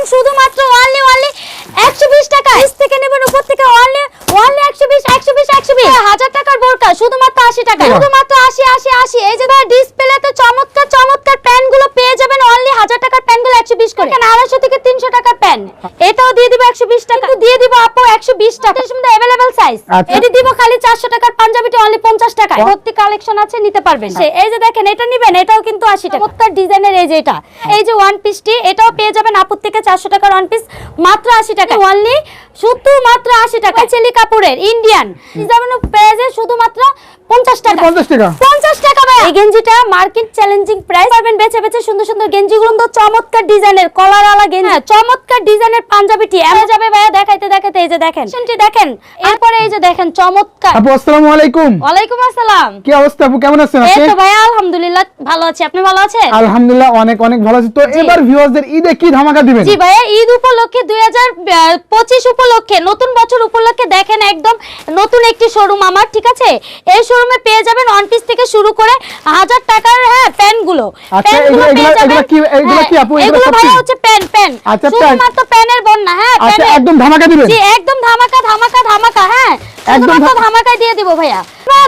দেখেন শুধুমাত্র only only একশো বিশ টাকা। নিচ থেকে নেবেন উপর থেকে অনলি অনলি একশো বিশ একশো বিশ একশো বিশ। হাজার টাকার বোরকা শুধুমাত্র আশি টাকা। টাকা। শুধুমাত্র 80 80 80 এই যে ডিসপ্লেতে চমৎকার চমৎকার প্যান্টগুলো পেয়ে যাবেন অনলি হাজার টাকার প্যান্টগুলো একশো বিশ করে। এখানে আড়াইশো থেকে তিনশো টাকার প্যান্ট এটাও দিয়ে দিব একশো বিশ টাকা। কিন্তু দিয়ে দিব আপু একশো বিশ টাকা। এর মধ্যে অ্যাভেলেবেল সাইজ আচ্ছা। এটি দিব খালি চারশো টাকার পাঞ্জাবিটা অনলি পঞ্চাশ টাকা। ভর্তি কালেকশন আছে নিতে পারবেন। সে- এই যে দেখেন এটা নিবেন এটাও কিন্তু আশি টাকা। প্রত্যেক ডিজাইনের এই যে এটা। এই যে ওয়ান পিসটি এটাও পেয়ে যাবেন আপুর থেকে চারশো টাকার ওয়ান পিস মাত্র আশি টাকা। অনলি শুধু মাত্র আশি টাকা। চেলি কাপড়ের ইন্ডিয়ান যেমন পেয়ে যায় শুধুমাত্র পঞ্চাশ টাকা। 50 টাকা। পঞ্চাশ টাকা ভাই এই গেঞ্জিটা মার্কেট চ্যালেঞ্জিং প্রাইস পাবেন বেছে বেছে সুন্দর সুন্দর গেঞ্জিগুলো। তো চমৎকার ডিজাইনের কলার আলা গেঞ্জি। হ্যাঁ, চমৎকার ডিজাইনের পাঞ্জাবিটি এমন যাবে ভাইয়া দেখাইতে দেখাইতে এই যে দেখেন। সেনটি দেখেন। এরপরে এই যে দেখেন চমৎকার। আপু আসসালামু আলাইকুম। ওয়ালাইকুম আসসালাম। কি অবস্থা আপু? কেমন আছেন এই তো ভাইয়া আলহামদুলিল্লাহ ভালো আছি। আপনি ভালো আছেন? আলহামদুলিল্লাহ অনেক অনেক ভালো আছি। তো এবার ভিউয়ারদের ঈদে কি ধামাকা দিবেন? জি ভাইয়া ঈদ উপলক্ষে দুই হাজার পঁচিশ উপলক্ষে নতুন বছর উপলক্ষে দেখেন একদম নতুন একটি শোরুম আমার ঠিক আছে? এই শোরুমে পেয়ে যাবেন ওয়ান পিস থেকে শুরু করে হাজার টাকার হ্যাঁ প্যানগুলো আচ্ছা, গুলো এগুলো- কি- কি আপু? কি? হচ্ছে আচ্ছা, প্যান। শুধুমাত্র প্যানের বন্যা হ্যাঁ আচ্ছা একদম ধামাকা দিবেন জি একদম ধামাকা ধামাকা ধামাকা হ্যাঁ একদম শুধুমাত্র ধা- ধামাকাই দিয়ে দিব ভাইয়া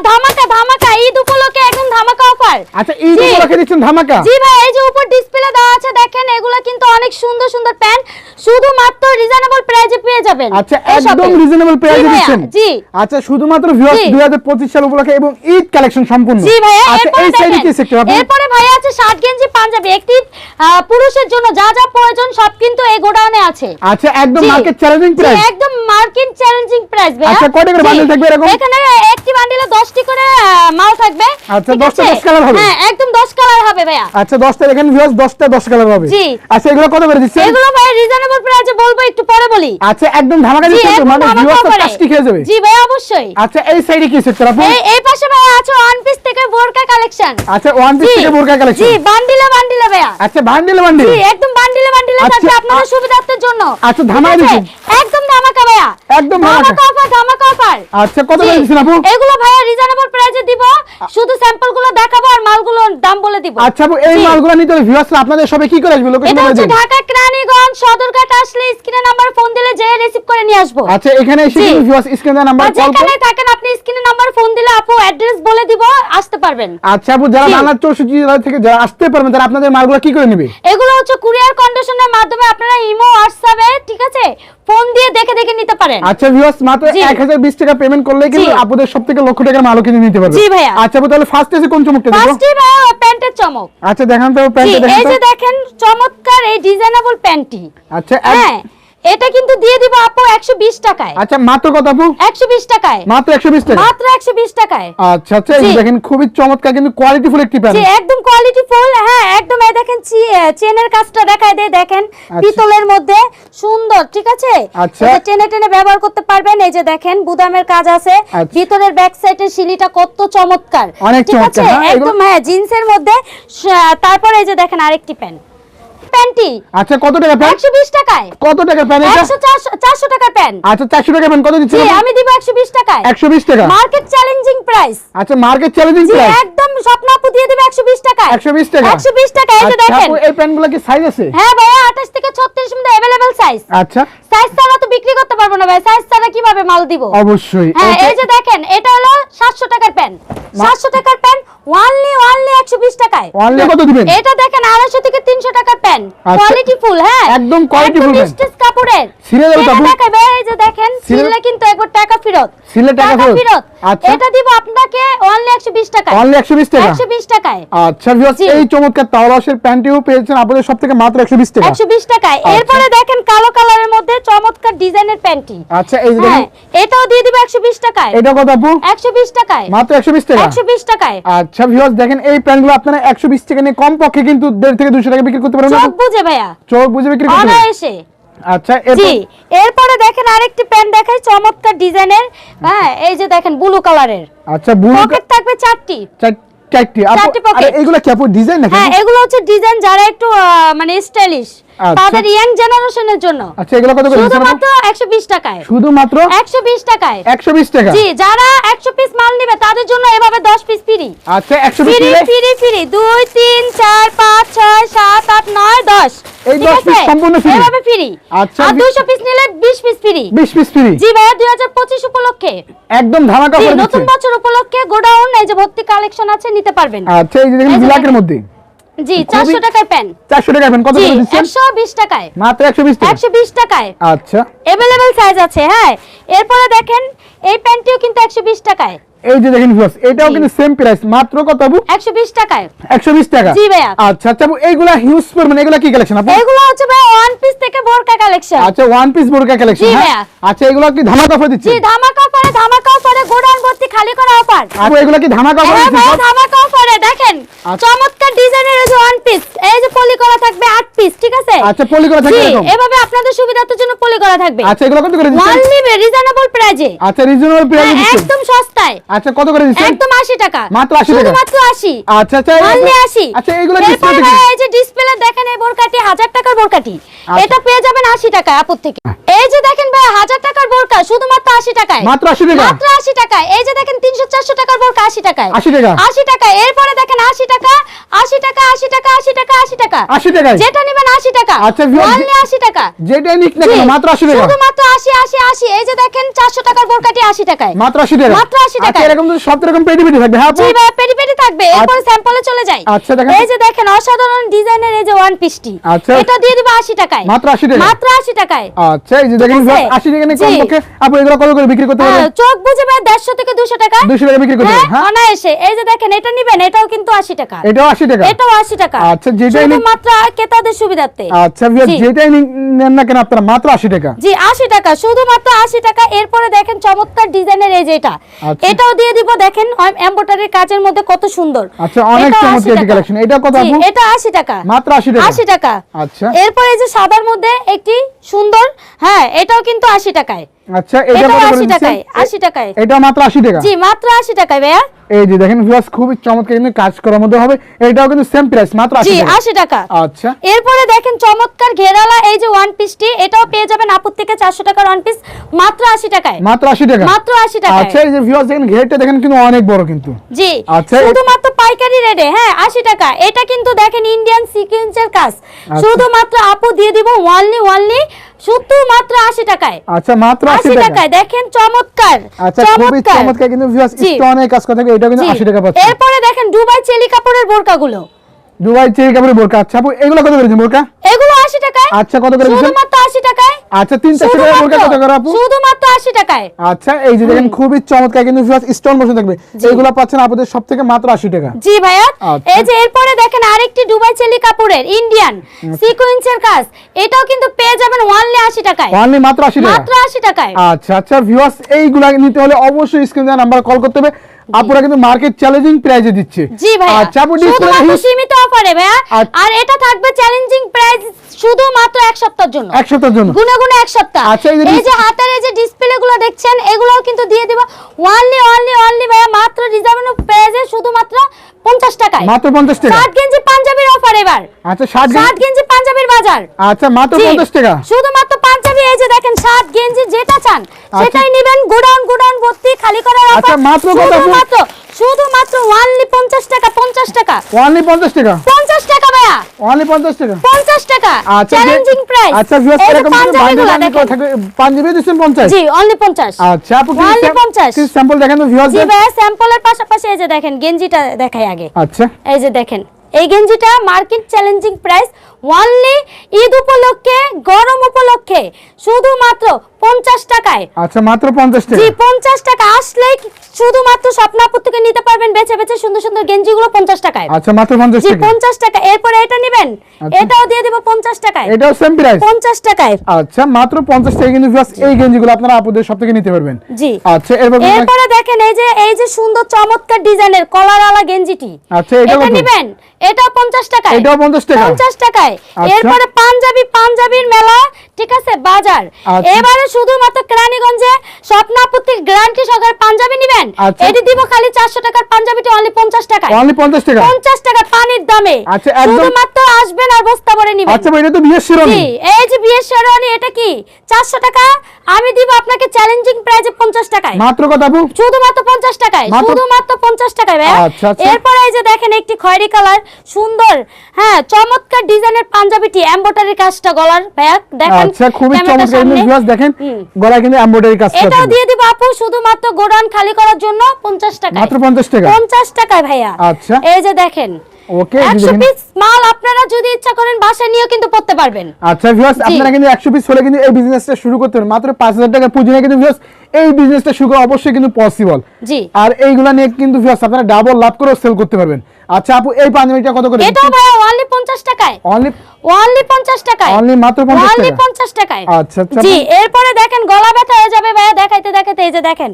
ধামাকা ধামাকা ঈদ উপলক্ষে ধামাকা অফার আচ্ছা এই যে রেখে দিচ্ছেন ধামাকা? জি ভাই এই যে উপর ডিসপ্লে দেওয়া আছে দেখেন এগুলো কিন্তু অনেক সুন্দর সুন্দর প্যান্ট শুধুমাত্র রিজনেবল প্রাইসে পেয়ে যাবেন আচ্ছা একদম রিজনেবল জি প্রাইসে দিচ্ছেন। জি। আচ্ছা শুধুমাত্র ভিউয়ার্স জি। 2025 সাল উপলক্ষে এবং ঈদ কালেকশন সম্পূর্ণ। জি ভাই আচ্ছা এই সাইডে কি সেক্টর আপনি এরপরে ভাইয়া আছে শার্ট গেঞ্জি পাঞ্জাবি একটি পুরুষের জন্য যা যা প্রয়োজন সব কিন্তু এই গোডাউনে আছে। আচ্ছা একদম মার্কেট চ্যালেঞ্জিং প্রাইস একদম মার্কেট চ্যালেঞ্জিং প্রাইস ভাইয়া। আচ্ছা, কয়টা করে bundle থাকবে এরকম? এখানে একটি বান্ডিলে 10টি করে মাল থাকবে। আচ্ছা, ঠিক 10টা 10 কালার হবে? হ্যাঁ একদম 10 কালার হবে ভাইয়া। আচ্ছা 10টা এখানে ভিউয়ার্স 10টা 10 কালার হবে। জি। আচ্ছা এগুলো কত করে দিচ্ছেন? এগুলো ভাই রিজনেবল প্রাইসে বলব একটু পরে বলি। আচ্ছা একদম ধামাকা দিচ্ছেন তো? মানে ভিউয়ার্স করে। কাস্টি খেয়ে যাবে। জি ভাই অবশ্যই। আচ্ছা এই সাইডে কি সেক্টর আপু এই এই পাশে ভাই আছে ওয়ান পিস থেকে বোরকা কালেকশন আচ্ছা ওয়ান পিস থেকে বোরকা কালেকশন জি বান্ডিলে বান্ডিলে ভাইয়া। আচ্ছা বান্ডিল বান্ডিল। একদম বান্ডিলে বান্ডিলে আচ্ছা, থাকবে আপনাদের সুবিধার্থের জন্য। আচ্ছা, ধামাকা আছে? একদম ধামাকা ভাইয়া। একদম ধামাকা। অফার ধামাকা অফার আচ্ছা কত করে জি, দিচ্ছেন আপু? এগুলো ভাইয়া রিজনেবল প্রাইসে দিব। শুধু স্যাম্পলগুলো দেখাবো আর মালগুলোর দাম বলে দিব। আচ্ছা আপু এই। মালগুলো নিতে হলে ভিউয়ার্সরা আপনাদের সবে কি করে আসবে? লোকেশন এটা বলে হচ্ছে দিন। ঢাকা কেরানীগঞ্জ সদরঘাট আসলে স্ক্রিনে নাম্বার ফোন দিলে যে রিসিভ করে নিয়ে আসব। আচ্ছা এখানে এসে। কিন্তু ভিউয়ার্স স্ক্রিনে নাম্বার কল যেখানে থাকেন আপনি স্ক্রিনে নাম্বার ফোন দিলে আপু অ্যাড্রেস বলে দিব আসতে পারবেন। আচ্ছা আপু যারা। বাংলার চৌষট্টি জেলা থেকে যারা আসতে পারবেন তারা আপনাদের মালগুলো কি করে নেবে? এগুলো হচ্ছে কুরিয়ার কন্ডিশনের মাধ্যমে আপনারা ইমো হোয়াটসঅ্যাপে ঠিক আছে? ফোন দিয়ে দেখে দেখে নিতে পারেন। আচ্ছা ভিউয়ার্স মাত্র 1020 টাকা পেমেন্ট করলে কিন্তু। আপনাদের সবথেকে লক্ষ টাকার মাল কিনে নিতে পারবে। জি ভাইয়া। আচ্ছা তাহলে ফার্স্ট এসে কোন চমকটা দেখো ফার্স্টে প্যান্টের চমক। আচ্ছা দেখান তো প্যান্টটা দেখেন এই যে দেখেন চমৎকার এই ডিজাইনেবল প্যান্টটি। আচ্ছা হ্যাঁ। এটা কিন্তু দিয়ে দিব আপু 120 টাকায়। আচ্ছা মাত্র কত আপু? 120 টাকায়। মাত্র 120 টাকা মাত্র 120 টাকায়। আচ্ছা আচ্ছা এই দেখেন খুবই চমৎকার কিন্তু কোয়ালিটি ফুল একটি প্যান্ট জি একদম কোয়ালিটি ফুল হ্যাঁ একদম এই দেখেন চেনের কাজটা দেখায় দেয় দেখেন পিতলের মধ্যে সুন্দর ঠিক আছে? আচ্ছা। এটা টেনে টেনে ব্যবহার করতে পারবেন এই যে দেখেন বুদামের কাজ আছে। আচ্ছা। ভিতরের ব্যাক সাইডের শিলিটা কত চমৎকার ঠিক আছে? হ্যাঁ, একদম হ্যাঁ জিন্সের মধ্যে তারপর এই যে দেখেন আরেকটি প্যান্ট প্যান্টটি আচ্ছা কত টাকা প্যান্ট একশো বিশ টাকায় কত টাকা প্যান্ট এটা একশো চারশো টাকার প্যান্ট আচ্ছা 400 টাকা প্যান্ট কত জি দিচ্ছেন আপু? আমি দিব একশো বিশ টাকায় 120 টাকা মার্কেট চ্যালেঞ্জিং প্রাইস আচ্ছা মার্কেট চ্যালেঞ্জিং জি প্রাইস একদম স্বপ্ন আপু দিয়ে দিবে 120 টাকায় 120 টাকা 120 টাকা এই যে আচ্ছা দেখেন আপু এই প্যান্টগুলো কি সাইজ আছে হ্যাঁ ভাইয়া 28 থেকে 36 মধ্যে अवेलेबल সাইজ আচ্ছা সাইজ ছাড়া তো বিক্রি করতে পারবো না ভাই সাইজ ছাড়া কিভাবে মাল দিব অবশ্যই হ্যাঁ এটা- এই যে দেখেন এটা হলো 700 টাকার প্যান্ট 700 টাকার প্যান্ট ওয়ানলি ওয়ানলি 120 টাকায়। Only কত দিবেন? এটা দেখেন 250 থেকে 300 টাকার প্যান্ট। আচ্ছা। কোয়ালিটি ফুল হ্যাঁ? একদম quality full স্টিচ কাপড়ের। ছিঁড়ে কাপড়? দেখাবে এই যে দেখেন ছিঁড়ে- কিন্তু একবার টাকা ফেরত। ছিঁড়লে টাকা ফেরত? আচ্ছা। এটা দিব আপনাকে ওয়ানলি 120 টাকায়। অনলি 120 টাকা? 120 টাকায়। আচ্ছা ভিউয়ার্স এই চমৎকার তাওরাশের প্যান্টিও পেয়েছেন। আপনাদের সব থেকে মাত্র 120 টাকা। 120 টাকায়। আচ্ছা। এরপরে দেখেন কালো কালারের মধ্যে চমৎকার ডিজাইনের প্যান্টি আচ্ছা এই যে হ্যাঁ এটাও দিয়ে দিবে 120 টাকায়। এটা কত আপু? 120 টাকায়। মাত্র 120 টাকা? 120 টাকায়। আচ্ছা ভিউয়ার্স দেখেন এই প্যান্টগুলো আপনারা 120 টাকা নিয়ে কম পক্ষে কিন্তু 1.5 থেকে 200 টাকা বিক্রি করতে পারবেন। চোখ বুঝে ভাইয়া। চোখ বুঝে বিক্রি করতে পারবেন। অনায়াসে। আচ্ছা জি এরপরে দেখেন আরেকটি প্যান্ট দেখাই চমৎকার ডিজাইনের। হ্যাঁ এই যে দেখেন ব্লু কালারের আচ্ছা ব্লু পকেট থাকবে চারটি। চারটি। আরে এগুলো কি আপু ডিজাইন নাকি হ্যাঁ এগুলো হচ্ছে ডিজাইন যারা একটু মানে স্টাইলিশ। তাদের ইয়াং জেনারেশনের জন্য। আচ্ছা এগুলো কত করে শুধুমাত্র একশো বিশ টাকায়। শুধুমাত্র একশো বিশ টাকায়। একশো বিশ টাকা? জি যারা একশো পিস মাল নিবে তাদের জন্য এভাবে দশ পিস ফ্রি আচ্ছা একশো বিশ ফ্রি ফ্রি ফ্রি দুই তিন চার পাঁচ ছয় সাত আট নয় দশ। এই 10 আছে? piece সম্পূর্ণ free? এভাবে ফ্রি আচ্ছা, আর বি- দুইশো পিস নিলে বিশ পিস ফ্রি বিশ পিস ফ্রি জি ভাইয়া হাজার পঁচিশ উপলক্ষে। একদম ধামাকা করে নতুন বছর উপলক্ষে গোডাউন এই যে ভর্তি কালেকশন আছে নিতে পারবেন। আচ্ছা এই যে দেখেন ব্ল্যাকের দেখেন। মধ্যে। জি খুবই- চারশো টাকায় প্যান চারশো টাকা পেন কত করে দিচ্ছেন? একশো বিশ টাকায়। মাত্র একশো বিশ টাকা একশো বিশ টাকায়। আচ্ছা। এভেলেবেল সাইজ আছে হ্যাঁ। এরপরে দেখেন এই প্যান্টটিও কিন্তু একশো বিশ টাকায়। এই যে দেখেন ভিউয়ার্স এটাও। কিন্তু সেম প্রাইস মাত্র কত আপু একশো বিশ টাকায়। একশো বিশ টাকা। জি ভাইয়া। আচ্ছা আচ্ছা আপু এইগুলা হিউজ পরিমাণ এগুলা কি কালেকশন আপু? এগুলো হচ্ছে ভাই ওয়ান পিস থেকে বোরকা কালেকশন আচ্ছা ওয়ান পিস বোরকা কালেকশন হ্যাঁ? ভাইয়া। আচ্ছা এগুলো কি ধামাকা অফার দিচ্ছে জি ধামাকা পরে পরে খালি করা অফার আপু এগুলো কি ধামাকা অফার হ্যাঁ ধামাকা পরে দেখেন আচ্ছা। চমৎকার ডিজাইনের এই যে ওয়ান পিস এই যে পলি করা থাকবে আট পিস ঠিক আছে? আচ্ছা পলি করা থাকে জি এরকম? এভাবে আপনাদের সুবিধার জন্য পলি করা থাকবে। আচ্ছা এগুলো কত করে দিচ্ছেন? ওয়ানলি রিজনেবল প্রাইজে আচ্ছা রিজনেবল প্রাইস দিচ্ছেন। একদম সস্তায়। আচ্ছা কত করে দিচ্ছেন? একদম 80 টাকা। মাত্র 80 টাকা? মাত্র 80 আচ্ছা আচ্ছা অনলি 80 আচ্ছা এগুলো ডিসপ্লে এই যে ডিসপ্লে দেখেন এই বোরকাটি 1000 টাকার বোরকাটি। আচ্ছা। এটা পেয়ে যাবেন 80 টাকা আপুর থেকে। এই যে দেখেন ভাই 1000 টাকার বোরকা শুধুমাত্র 80 টাকায়। মাত্র 80 টাকা? মাত্র 80 টাকায়। এই যে দেখেন 300 400 টাকার বোরকা 80 টাকায়। 80 টাকা? 80 টাকা এরপরে দেখেন 80 টাকা 80 টাকা 80 টাকা 80 টাকা 80 টাকা। 80 টাকায়? যেটা নেবেন 80 টাকা। আচ্ছা, অনলি 80 টাকা। যেটাই নিক না কেন মাত্র 80 টাকা? শুধুমাত্র 80 80 80 এই যে দেখেন 400 টাকার বোরকাটি 80 টাকায়। মাত্র 80 টাকা? মাত্র 80 টাকা। আচ্ছা এরকম তো সব রকম পেটি পেটি থাকবে হ্যাঁ জি ভাই পেটি পেটি থাকবে। এরপরে স্যাম্পলে চলে যাই। আচ্ছা, দেখেন। এই যে দেখেন অসাধারণ ডিজাইনের এই যে ওয়ান পিসটি আচ্ছা। এটা দিয়ে দিব 80 টাকায়। মাত্র 80 টাকা? মাত্র 80 টাকায়। আচ্ছা এই যে দেখেন 80 টাকা নিয়ে কম জি। পক্ষে আপু এগুলো কত করে বিক্রি করতে হ্যাঁ, পারবেন? চোখ বুঝে ভাই 150 থেকে 200 টাকা। 200 টাকা বিক্রি করতে হ্যাঁ পারবেন হ্যাঁ? অনায়াসে। এই যে দেখেন এটা নিবেন এটাও কিন্তু 80 টাকা। এটাও 80 টাকা? এটাও 80 টাকা। আচ্ছা, যেটাই নিন- শুধুমাত্র ক্রেতাদের সুবিধার্থে। আচ্ছা জি। যেটাই নেন না কেন আপনারা মাত্র 80 টাকা? জি 80 টাকা শুধুমাত্র 80 টাকা। এরপরে দেখেন চমৎকার ডিজাইনের এই যে এটা। আচ্ছা। এটাও দিয়ে দিব দেখেন এমব্রয়ডারির কাজের মধ্যে কত সুন্দর। আচ্ছা, অনেক চমৎকার 80 একটি টাকা। collection। এটা কত আপু? এটা 80 টাকা। মাত্র 80 টাকা। 80 টাকা। আচ্ছা। এরপরে এই যে সাদার মধ্যে একটি সুন্দর হ্যাঁ এটাও কিন্তু 80 টাকায়। আচ্ছা এটা এটাও কত 80 টাকায় 80 টাকায়। এটা মাত্র 80 টাকা। জি মাত্র 80 টাকায় ভাইয়া। এই যে দেখেন ভিউয়ার্স চমৎকার কিন্তু কাজ করার মধ্যে হবে। এটাও কিন্তু সেম প্রাইস মাত্র 80 জি 80 টাকা। আচ্ছা। এরপরে দেখেন চমৎকার ঘেরালা এই যে ওয়ান পিসটি এটাও পেয়ে যাবেন আপুর থেকে 400 টাকার ওয়ান পিস মাত্র 80 টাকায়। মাত্র 80 টাকা। মাত্র 80 টাকায়। আচ্ছা এই যে ভিউয়ার্স দেখেন ঘেরটা দেখেন কিন্তু অনেক বড় কিন্তু। জি আচ্ছা, শুধুমাত্র পাইকারি রেটে হ্যাঁ 80 টাকা। এটা কিন্তু দেখেন ইন্ডিয়ান সিকোয়েন্সের কাজ। আচ্ছা। শুধুমাত্র আপু দিয়ে দিব ওয়ানলি ওয়ানলি শুধুমাত্র 80 টাকায়। আচ্ছা মাত্র 80 80 টাকায়? দেখেন চমৎকার আচ্ছা খুবই চমৎকার। কিন্তু ভিউয়ার্স স্টোনের কাজ করা থাকবে এটা কিন্তু 80 টাকা পাচ্ছে। এরপরে দেখেন দুবাই চেলি কাপড়ের বোরকাগুলো। দুবাই চেরি কাপড়ের বোরকা? আচ্ছা আপু এগুলো কত করে বোরকা? এগুলো 80 টাকায়। আচ্ছা কত করে শুধুমাত্র 80 টাকায়। আচ্ছা তিন চারশো টাকা বোরকা কত করে আপু? শুধুমাত্র 80 টাকায়। আচ্ছা এই যে দেখেন খুবই চমৎকার কিন্তু ভিউয়ার্স স্টোন বসে থাকবে। এগুলো পাচ্ছেন আপনাদের সব থেকে মাত্র 80 টাকা। জি ভাইয়া। আচ্ছা। এই যে এরপরে দেখেন আরেকটি দুবাই চেলি কাপড়ের ইন্ডিয়ান সিকোয়েন্সের কাজ। এটাও কিন্তু পেয়ে যাবেন ওয়ানলি 80 টাকায়। অনলি মাত্র 80 টাকা? মাত্র 80 টাকায়। আচ্ছা আচ্ছা ভিউয়ার্স এইগুলা নিতে হলে অবশ্যই স্ক্রিন নাম্বার কল করতে হবে। আপুরা কিন্তু মার্কেট চ্যালেঞ্জিং প্রাইজে দিচ্ছে। জি ভাইয়া। আচ্ছা আপু ডিসপ্লে সীমিত অফারে আচ্ছা। আর এটা থাকবে চ্যালেঞ্জিং প্রাইস শুধুমাত্র এক সপ্তাহের জন্য। এক সপ্তাহের জন্য। গুনে গুনে এক সপ্তাহ। আচ্ছা, এই যে হাতের এই যে ডিসপ্লে গুলো দেখছেন এগুলোও কিন্তু দিয়ে দিব। ওয়ানলি ওয়ানলি ওয়ানলি ভাই মাত্র রিজার্ভেবল প্রাইসে শুধুমাত্র 50 টাকায়। মাত্র 50 টাকা? শার্ট গেঞ্জি পাঞ্জাবির অফার এবার। আচ্ছা 60 শার্ট গেঞ্জি পাঞ্জাবির বাজার। আচ্ছা মাত্র জি, 50 টাকা? শুধুমাত্র যে দেখেন শার্ট গেঞ্জি যেটা চান সেটাই নেবেন। গোডাউন গোডাউন ভর্তি খালি করার আচ্ছা, অফার মাত্র কত আপু? শুধুমাত্র ওয়ানলি 50 টাকা 50 টাকা। অনলি 50 টাকা? 50 টাকা ভাইয়া। অনলি 50 টাকা? 50 টাকা। আচ্ছা চ্যালেঞ্জিং প্রাইস আচ্ছা ভিউয়ার্স এরকম পাঞ্জাবি করা থাকবে পাঞ্জাবি দিচ্ছেন 50 জি অনলি 50 আচ্ছা আপু Only 50 কি স্যাম্পল দেখেন ভিউয়ার্স জি ভাইয়া স্যাম্পলের পাশাপাশি এই যে দেখেন গেঞ্জিটা দেখাই আগে। আচ্ছা। এই যে দেখেন এই গেঞ্জিটা market challenging price only Eid উপলক্ষে গরম উপলক্ষে শুধুমাত্র পঞ্চাশ টাকায়। আচ্ছা মাত্র 50 টাকা। জি পঞ্চাশ টাকা আসলেই শুধুমাত্র স্বপ্নাপুর থেকে নিতে পারবেন বেছে বেছে সুন্দর সুন্দর গেঞ্জিগুলো পঞ্চাশ টাকায়। আচ্ছা মাত্র 50 জি টাকা। পঞ্চাশ টাকা। এরপরে এটা নেবেন। আচ্ছা। এটাও দিয়ে দেবো পঞ্চাশ টাকায়। এটাও সেম প্রাইস পঞ্চাশ টাকায়। আচ্ছা মাত্র 50 টাকা কিন্তু এই গেঞ্জিগুলো আপনারা আপুদের সব থেকে নিতে পারবেন। জি। আচ্ছা এরপরে দেখেন এই যে এই যে সুন্দর চমৎকার ডিজাইনের কলারওয়ালা গেঞ্জিটি। আচ্ছা, এটা নেবেন। এটাও পঞ্চাশ টাকায়। এটাও 50 টাকা? পঞ্চাশ টাকায়। আচ্ছা। এরপরে পাঞ্জাবি পাঞ্জাবির মেলা ঠিক আছে বাজার। আচ্ছা। এবারে শুধুমাত্র কেরানীগঞ্জে স্বপ্ন গ্যারান্টি সহকারে পাঞ্জাবি নিবেন। আচ্ছা। এটি দিব খালি চারশো টাকার পাঞ্জাবিটি অনলি পঞ্চাশ টাকায়। অনলি পঞ্চাশ টাকা পঞ্চাশ টাকা পানির দামে। আচ্ছা, শুধুমাত্র আসবেন আর বস্তা ভরে নিবেন। আচ্ছা ভাই এটা তো বিয়ের শিরোনি এই যে বিয়ের শেরওয়ানি এটা কি? চারশো টাকা আমি দিব আপনাকে চ্যালেঞ্জিং প্রাইজে পঞ্চাশ টাকায়। মাত্র কত আপু? শুধুমাত্র পঞ্চাশ টাকায়। শুধুমাত্র পঞ্চাশ টাকায় ভাইয়া। আচ্ছা, আচ্ছা। এরপরে এই যে দেখেন একটি খয়েরি কালার সুন্দর হ্যাঁ চমৎকার ডিজাইনের পাঞ্জাবিটি এমব্রয়ডারি কাজটা গলার ভাইয়া দেখেন আচ্ছা খুবই চমৎকার। কিন্তু ভিউয়ার্স দেখেন। গলায় কিন্তু এমব্রয়ডারি কাজ আছে। দিয়ে দিব আপু শুধুমাত্র গোডাউন খালি করার জন্য পঞ্চাশ টাকা মাত্র 50 টাকা? পঞ্চাশ টাকায় ভাইয়া আচ্ছা। এই যে দেখেন ওকে এই যে একশো দেখেন। পিস মাল আপনারা যদি ইচ্ছা করেন বাসায় নিয়েও কিন্তু পড়তে পারবেন আচ্ছা ভিউয়ার্স আপনারা কিন্তু 100 পিস হলে কিন্তু এই বিজনেসটা শুরু করতে পারেন মাত্র 5000 টাকা পুঁজি নিয়ে কিন্তু ভিউয়ার্স এই বিজনেসটা শুরু করা অবশ্যই কিন্তু পসিবল জি আর এইগুলা নিয়ে কিন্তু ভিউয়ার্স আপনারা ডাবল লাভ করে সেল করতে পারবেন আচ্ছা আপু এই পাঞ্জাবিটা কত করে এটা ভাই অনলি পঞ্চাশ টাকায়। অনলি অনলি পঞ্চাশ টাকায়। অনলি মাত্র 50 অনলি টাকা? পঞ্চাশ টাকায়। আচ্ছা, আচ্ছা। জি এরপরে দেখেন গলা ব্যথা হয়ে যাবে ভাইয়া দেখাইতে দেখাইতে এই যে দেখেন।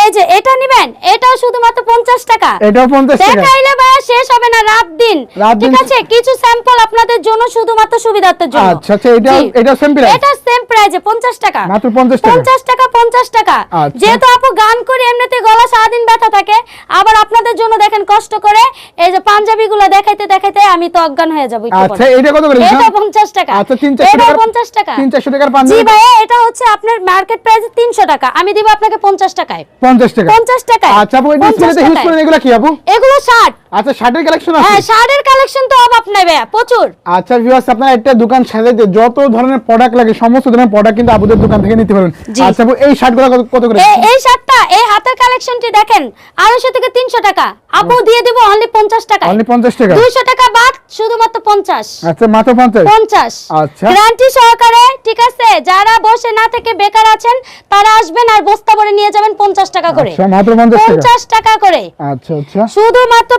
এই যে এটা নিবেন এটাও শুধুমাত্র পঞ্চাশ টাকা। এটাও 50 টাকা। দেখাইলে ভাইয়া শেষ হবে না রাত দিন। ঠিক আছে? কিছু স্যাম্পল আপনাদের জন্য শুধুমাত্র সুবিধার্থের জন্য। আচ্ছা, আচ্ছা, এটা- এটা same price? এটা সেম প্রাইজে 50 টাকা। মাত্র 50 টাকা? 50 টাকা 50 টাকা। আচ্ছা। যেহেতু আপু গান করে এমনিতে গলা সারাদিন ব্যথা থাকে আবার আপনাদের জন্য দেখেন কষ্ট করে এই যে পাঞ্জাবি গুলো দেখাইতে দেখাইতে আমি তো অজ্ঞান হয়ে যাব আচ্ছা এটা কত করে? এটা 50 টাকা। আচ্ছা 3 400 এটা টাকা 50 টাকা। 3 400 টাকার জি পাঞ্জাবি ভাইয়া এটা হচ্ছে আপনার মার্কেট প্রাইসে 300 টাকা। আমি দিব আপনাকে 50 টাকায়। 50 টাকা। 50 টাকায়। আচ্ছা আপু এই ডিসপ্লেতে ইউজ টাকায়। করেন এগুলা কি আপু? এগুলো শার্ট আচ্ছা শার্টের কালেকশন আছে? হ্যাঁ শার্টের কালেকশন তো অভাব নাই ভাইয়া প্রচুর। আচ্ছা ভিউয়ার্স আপনারা একটা দোকান সাজাইতে যত ধরনের প্রোডাক্ট লাগে সমস্ত ধরনের প্রোডাক্ট কিন্তু আপুদের দোকান থেকে নিতে পারবেন। আচ্ছা এই শার্টগুলো কত করে? এই শার্টটা এই হাতের কালেকশনটি দেখেন আড়াইশো থেকে তিনশো টাকা। আপু দিয়ে দিব অনলি পঞ্চাশ টাকা অনলি 50 টাকা? দুইশো টাকা বাদ শুধুমাত্র পঞ্চাশ। আচ্ছা মাত্র 50 পঞ্চাশ। আচ্ছা। গ্যারান্টি সহকারে ঠিক আছে যারা বসে না থেকে বেকার আছেন তারা আসবেন আর বস্তা ভরে নিয়ে যাবেন পঞ্চাশ টাকা করে। আচ্ছা মাত্র 50 টাকা? পঞ্চাশ টাকা করে। আচ্ছা আচ্ছা। শুধুমাত্র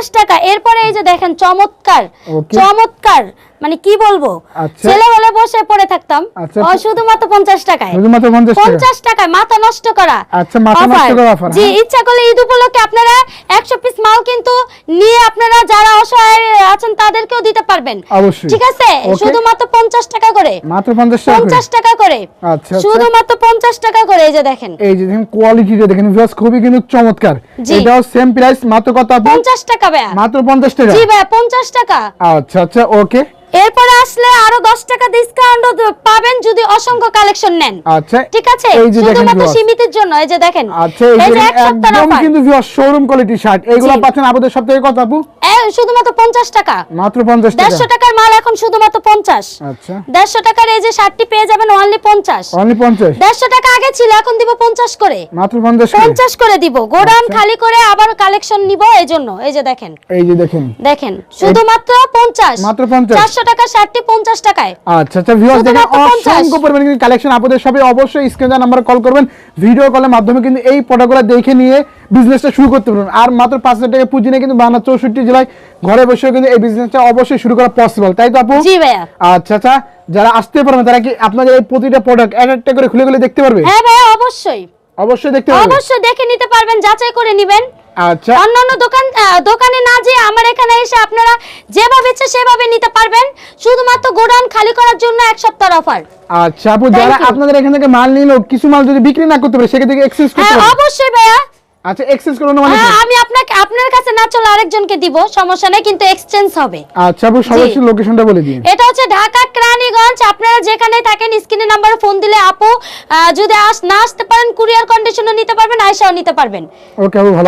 পঞ্চাশ টাকা। এরপরে এই যে দেখেন চমৎকার চমৎকার। মানে কি বলব? আচ্ছা। ছেলে হলে বসে পড়ে থাকতাম। আচ্ছা। শুধুমাত্র পঞ্চাশ টাকায়। শুধুমাত্র 50 টাকা পঞ্চাশ টাকায় মাথা নষ্ট করা। আচ্ছা, জি হ্যাঁ। ইচ্ছা করলে ঈদ উপলক্ষে আপনারা একশো পিস মাল কিন্তু নিয়ে আপনারা যারা অসহায় আছেন তাদেরকেও দিতে পারবেন। অবশ্যই। ঠিক আছে? শুধুমাত্র পঞ্চাশ টাকা করে। মাত্র 50 টাকা করে? পঞ্চাশ টাকা করে। আচ্ছা, আচ্ছা। শুধুমাত্র পঞ্চাশ টাকা করে এই যে দেখেন। এই যে দেখেন কোয়ালিটিটা দেখেন। ভিউয়ার্স খুবই কিন্তু চমৎকার। এটাও সেম প্রাইস মাত্র কত আপু? পঞ্চাশ টাকা ভাইয়া। মাত্র 50 টাকা? জি ভাইয়া পঞ্চাশ টাকা। আচ্ছা আচ্ছা ওকে এরপরে আসলে আরও দশ টাকা ডিসকাউন্ট পাবেন যদি অসংখ্য কালেকশন নেন। আচ্ছা ঠিক আছে? শুধুমাত্র সীমিতের জন্য এই যে দেখেন। আচ্ছা এই যে একদম কিন্তু শোরুম কোয়ালিটি শার্ট এইগুলো পাচ্ছেন আমাদের সব থেকে কত আপু? শুধুমাত্র পঞ্চাশ টাকা। মাত্র 50 টাকা? দেড়শো টাকার মাল এখন শুধুমাত্র পঞ্চাশ। আচ্ছা। দেড়শো টাকার এই যে শার্টটি পেয়ে যাবেন অনলি পঞ্চাশ। অনলি 50 দেড়শো টাকা আগে ছিল এখন দিব পঞ্চাশ করে। মাত্র 50 টাকা পঞ্চাশ করে দিব। গোডাউন আচ্ছা। খালি করে আবার কালেকশন নিব এই জন্য। এই যে দেখেন। এই যে দেখেন। দেখেন শুধুমাত্র পঞ্চাশ। মাত্র 50 চারশো টাকার শার্টটি পঞ্চাশ টাকায়। আচ্ছা আচ্ছা ভিউয়ার্স দেখেন অসংখ্য পরিমাণে কিন্তু কালেকশন আপনাদের সবাই অবশ্যই স্ক্রিনে নাম্বার কল করবেন ভিডিও কলের মাধ্যমে কিন্তু এই প্রোডাক্টগুলো দেখে নিয়ে বিজনেসটা শুরু করতে পারবেন। আর মাত্র পাঁচ হাজার টাকা পুঁজি নিয়ে কিন্তু বাংলা চৌষট্টি জেলায় ঘরে বসেও কিন্তু এই বিজনেসটা অবশ্যই শুরু করা পসিবল তাই তো আপু? আচ্ছা আচ্ছা যারা আসতে পারবেন তারা কি আপনাদের এই প্রতিটা প্রোডাক্ট এক একটা করে খুলে খুলে দেখতে পারবে? হ্যাঁ ভাইয়া অবশ্যই। অবশ্যই দেখতে পারবে? অবশ্যই দেখে নিতে পারবেন যাচাই করে নিবেন। আচ্ছা। অন্যান্য দোকান দোকানে না যে আমার এখানে এসে আপনারা যেভাবে ইচ্ছে সেভাবে নিতে পারবেন। শুধুমাত্র গোডাউন খালি করার জন্য এক সপ্তাহ অফার আচ্ছা আপু যারা. আপনাদের এখান থেকে মাল নিলো কিছু মাল যদি বিক্রি না করতে পারে সেক্ষেত্রে এক্সচেঞ্জ করতে হ্যাঁ অবশ্যই ভাইয়া। আচ্ছা এক্সচেঞ্জ করুন মানে হ্যাঁ আমি আপনাকে আপনার কাছে না চলে আরেকজনকে দিব সমস্যা নেই কিন্তু এক্সচেঞ্জ হবে। আচ্ছা আপু সরাসরি লোকেশনটা বলে দিন। এটা হচ্ছে ঢাকা কেরানীগঞ্জ আপনারা যেখানে থাকেন স্ক্রিনে নাম্বারে ফোন দিলে আপু যদি আস না আসতে পারেন কুরিয়ার কন্ডিশনও নিতে পারবেন আয়সাও নিতে পারবেন। ওকে আপু ভালো